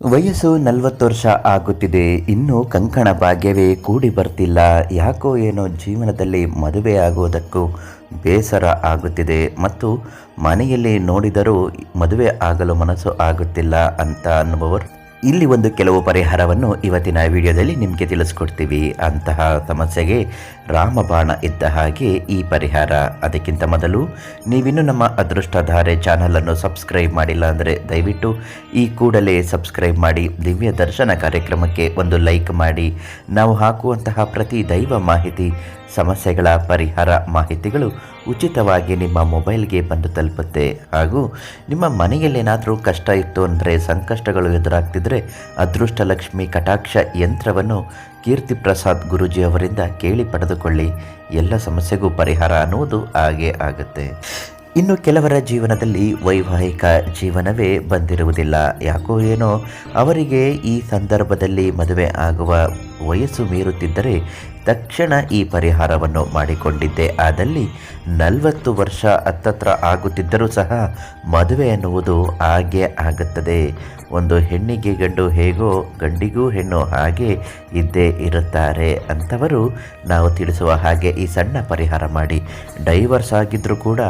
ವಯಸ್ಸು ನಲವತ್ತು ವರ್ಷ ಆಗುತ್ತಿದೆ. ಇನ್ನೂ ಕಂಕಣ ಭಾಗ್ಯವೇ ಕೂಡಿ ಬರ್ತಿಲ್ಲ. ಯಾಕೋ ಏನೋ ಜೀವನದಲ್ಲಿ ಮದುವೆ ಆಗುವುದಕ್ಕೂ ಬೇಸರ ಆಗುತ್ತಿದೆ. ಮತ್ತು ಮನೆಯಲ್ಲಿ ನೋಡಿದರೂ ಮದುವೆ ಆಗಲು ಮನಸ್ಸು ಆಗುತ್ತಿಲ್ಲ ಅಂತ ಅನ್ನುವವರು ಇಲ್ಲಿ ಒಂದು ಕೆಲವು ಪರಿಹಾರವನ್ನು ಇವತ್ತಿನ ವಿಡಿಯೋದಲ್ಲಿ ನಿಮಗೆ ತಿಳಿಸ್ಕೊಡ್ತೀವಿ. ಅಂತಹ ಸಮಸ್ಯೆಗೆ ರಾಮಬಾಣ ಇದ್ದ ಹಾಗೆ ಈ ಪರಿಹಾರ. ಅದಕ್ಕಿಂತ ಮೊದಲು ನೀವಿನ್ನೂ ನಮ್ಮ ಅದೃಷ್ಟಧಾರೆ ಚಾನಲನ್ನು ಸಬ್ಸ್ಕ್ರೈಬ್ ಮಾಡಿಲ್ಲ ಅಂದರೆ ದಯವಿಟ್ಟು ಈ ಕೂಡಲೇ ಸಬ್ಸ್ಕ್ರೈಬ್ ಮಾಡಿ, ದಿವ್ಯ ದರ್ಶನ ಕಾರ್ಯಕ್ರಮಕ್ಕೆ ಒಂದು ಲೈಕ್ ಮಾಡಿ. ನಾವು ಹಾಕುವಂತಹ ಪ್ರತಿ ದೈವ ಮಾಹಿತಿ, ಸಮಸ್ಯೆಗಳ ಪರಿಹಾರ ಮಾಹಿತಿಗಳು ಉಚಿತವಾಗಿ ನಿಮ್ಮ ಮೊಬೈಲ್ಗೆ ಬಂದು ತಲುಪುತ್ತೆ. ಹಾಗೂ ನಿಮ್ಮ ಮನೆಯಲ್ಲೇನಾದರೂ ಕಷ್ಟ ಇತ್ತು ಅಂದರೆ ಸಂಕಷ್ಟಗಳು ಎದುರಾಗ್ತಿದ್ರೆ ಅದೃಷ್ಟಲಕ್ಷ್ಮಿ ಕಟಾಕ್ಷ ಯಂತ್ರವನ್ನು ಕೀರ್ತಿ ಪ್ರಸಾದ್ ಗುರೂಜಿ ಅವರಿಂದ ಕೇಳಿ ಪಡೆದುಕೊಳ್ಳಿ. ಎಲ್ಲ ಸಮಸ್ಯೆಗೂ ಪರಿಹಾರ ಅನ್ನುವುದು ಹಾಗೆ ಆಗುತ್ತೆ. ಇನ್ನು ಕೆಲವರ ಜೀವನದಲ್ಲಿ ವೈವಾಹಿಕ ಜೀವನವೇ ಬಂದಿರುವುದಿಲ್ಲ. ಯಾಕೋ ಏನೋ ಅವರಿಗೆ ಈ ಸಂದರ್ಭದಲ್ಲಿ ಮದುವೆ ಆಗುವ ವಯಸ್ಸು ಮೀರುತ್ತಿದ್ದರೆ ತಕ್ಷಣ ಈ ಪರಿಹಾರವನ್ನು ಮಾಡಿಕೊಂಡಿದ್ದೆ. ಆದಲ್ಲಿ ನಲವತ್ತು ವರ್ಷ ಹತ್ತತ್ರ ಆಗುತ್ತಿದ್ದರೂ ಸಹ ಮದುವೆ ಎನ್ನುವುದು ಹಾಗೆ ಆಗುತ್ತದೆ. ಒಂದು ಹೆಣ್ಣಿಗೆ ಗಂಡು ಹೇಗೋ ಗಂಡಿಗೂ ಹೆಣ್ಣು ಹಾಗೆ ಇದ್ದೇ ಇರುತ್ತಾರೆ ಅಂತವರು ನಾವು ತಿಳಿಸುವ ಹಾಗೆ ಈ ಸಣ್ಣ ಪರಿಹಾರ ಮಾಡಿ ಡೈವರ್ಸ್ ಆಗಿದ್ದರೂ ಕೂಡ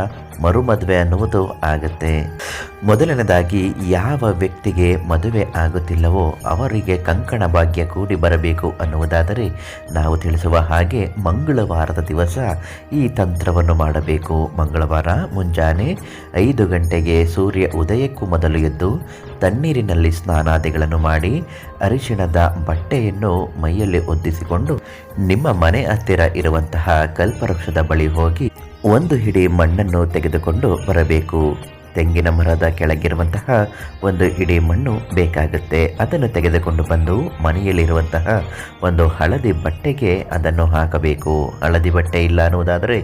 ಮರುಮದುವೆ ಅನ್ನುವುದು ಆಗುತ್ತೆ. ಮೊದಲನೇದಾಗಿ ಯಾವ ವ್ಯಕ್ತಿಗೆ ಮದುವೆ ಆಗುತ್ತಿಲ್ಲವೋ ಅವರಿಗೆ ಕಂಕಣ ಭಾಗ್ಯ ಕೂಡಿ ಬರಬೇಕು. ಅನ್ನುವುದಾದರೆ ನಾವು ತಿಳಿಸುವ ಹಾಗೆ ಮಂಗಳವಾರದ ದಿವಸ ಈ ತಂತ್ರವನ್ನು ಮಾಡಬೇಕು. ಮಂಗಳವಾರ ಮುಂಜಾನೆ ಐದು ಗಂಟೆಗೆ ಸೂರ್ಯ ಉದಯಕ್ಕೂ ಮೊದಲು ಎದ್ದು ತಣ್ಣೀರಿನಲ್ಲಿ ಸ್ನಾನಾದಿಗಳನ್ನು ಮಾಡಿ ಅರಿಶಿಣದ ಬಟ್ಟೆಯನ್ನು ಮೈಯಲ್ಲಿ ಒದ್ದಿಸಿಕೊಂಡು ನಿಮ್ಮ ಮನೆ ಹತ್ತಿರ ಇರುವಂತಹ ಕಲ್ಪವೃಕ್ಷದ ಬಳಿ ಹೋಗಿ ಒಂದು ಹಿಡಿ ಮಣ್ಣನ್ನು ತೆಗೆದುಕೊಂಡು ಬರಬೇಕು. ತೆಂಗಿನ ಮರದ ಕೆಳಗಿರುವಂತಹ ಒಂದು ಹಿಡಿ ಮಣ್ಣು ಬೇಕಾಗುತ್ತೆ. ಅದನ್ನು ತೆಗೆದುಕೊಂಡು ಬಂದು ಮನೆಯಲ್ಲಿರುವಂತಹ ಒಂದು ಹಳದಿ ಬಟ್ಟೆಗೆ ಅದನ್ನು ಹಾಕಬೇಕು. ಹಳದಿ ಬಟ್ಟೆ ಇಲ್ಲ ಅನ್ನುವುದಾದರೆ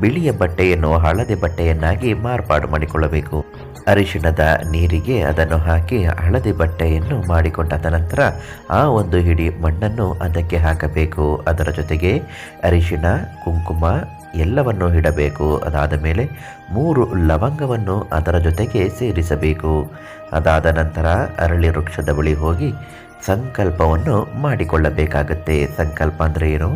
ಬಿಳಿಯ ಬಟ್ಟೆಯನ್ನು ಹಳದಿ ಬಟ್ಟೆಯನ್ನಾಗಿ ಮಾರ್ಪಾಡು ಮಾಡಿಕೊಳ್ಳಬೇಕು. ಅರಿಶಿಣದ ನೀರಿಗೆ ಅದನ್ನು ಹಾಕಿ ಹಳದಿ ಬಟ್ಟೆಯನ್ನು ಮಾಡಿಕೊಂಡ ನಂತರ ಆ ಒಂದು ಹಿಡಿ ಮಣ್ಣನ್ನು ಅದಕ್ಕೆ ಹಾಕಬೇಕು. ಅದರ ಜೊತೆಗೆ ಅರಿಶಿಣ, ಕುಂಕುಮ ಎಲ್ಲವನ್ನು ಇಡಬೇಕು. ಅದಾದ ಮೇಲೆ ಮೂರು ಲವಂಗವನ್ನು ಅದರ ಜೊತೆಗೆ ಸೇರಿಸಬೇಕು. ಅದಾದ ನಂತರ ಅರಳಿ ವೃಕ್ಷದ ಬಳಿ ಹೋಗಿ ಸಂಕಲ್ಪವನ್ನು ಮಾಡಿಕೊಳ್ಳಬೇಕಾಗತ್ತೆ. ಸಂಕಲ್ಪ ಅಂದರೆ ಏನು?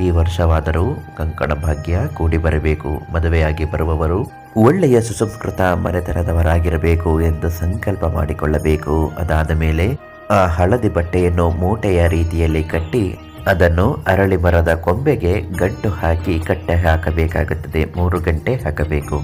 ಈ ವರ್ಷವಾದರೂ ಕಂಕಣ ಭಾಗ್ಯ ಕೂಡಿ ಬರಬೇಕು. ಮದುವೆಯಾಗಿ ಬರುವವರು ಒಳ್ಳೆಯ ಸುಸಂಸ್ಕೃತ ಮನೆತನದವರಾಗಿರಬೇಕು ಎಂದು ಸಂಕಲ್ಪ ಮಾಡಿಕೊಳ್ಳಬೇಕು. ಅದಾದ ಮೇಲೆ ಆ ಹಳದಿ ಬಟ್ಟೆಯನ್ನು ಮೂಟೆಯ ರೀತಿಯಲ್ಲಿ ಕಟ್ಟಿ ಅದನ್ನು ಅರಳಿ ಮರದ ಕೊಂಬೆಗೆ ಗಂಟು ಹಾಕಿ ಕಟ್ಟೆ ಹಾಕಬೇಕಾಗುತ್ತದೆ ಮೂರು ಗಂಟೆ ಹಾಕಬೇಕು.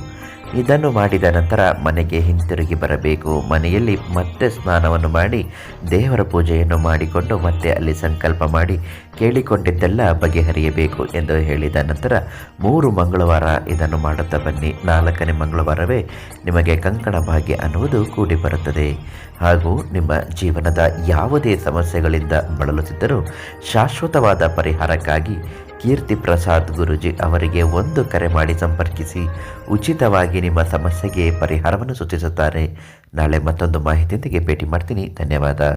ಇದನ್ನು ಮಾಡಿದ ನಂತರ ಮನೆಗೆ ಹಿಂತಿರುಗಿ ಬರಬೇಕು. ಮನೆಯಲ್ಲಿ ಮತ್ತೆ ಸ್ನಾನವನ್ನು ಮಾಡಿ, ದೇವರ ಪೂಜೆಯನ್ನು ಮಾಡಿಕೊಂಡು ಮತ್ತೆ ಅಲ್ಲಿ ಸಂಕಲ್ಪ ಮಾಡಿ ಕೇಳಿಕೊಂಡಿದ್ದೆಲ್ಲ ಬಗೆಹರಿಯಬೇಕು ಎಂದು ಹೇಳಿದ ನಂತರ, ಮೂರು ಮಂಗಳವಾರ ಇದನ್ನು ಮಾಡುತ್ತಾ ಬನ್ನಿ. ನಾಲ್ಕನೇ ಮಂಗಳವಾರವೇ ನಿಮಗೆ ಕಂಕಣ ಭಾಗ್ಯ ಅನ್ನುವುದು ಕೂಡಿ ಬರುತ್ತದೆ. ಹಾಗೂ ನಿಮ್ಮ ಜೀವನದ ಯಾವುದೇ ಸಮಸ್ಯೆಗಳಿಂದ ಬಳಲುತ್ತಿದ್ದರೂ ಶಾಶ್ವತವಾದ ಪರಿಹಾರಕ್ಕಾಗಿ ಕೀರ್ತಿ ಪ್ರಸಾದ್ ಗುರುಜಿ ಅವರಿಗೆ ಒಂದು ಕರೆ ಮಾಡಿ ಸಂಪರ್ಕಿಸಿ ಉಚಿತವಾಗಿ ನಿಮ್ಮ ಸಮಸ್ಯೆಗೆ ಪರಿಹಾರವನ್ನು ಸೂಚಿಸುತ್ತಾರೆ. ನಾಳೆ ಮತ್ತೊಂದು ಮಾಹಿತಿಯೊಂದಿಗೆ ಭೇಟಿ ಮಾಡ್ತೀನಿ. ಧನ್ಯವಾದ.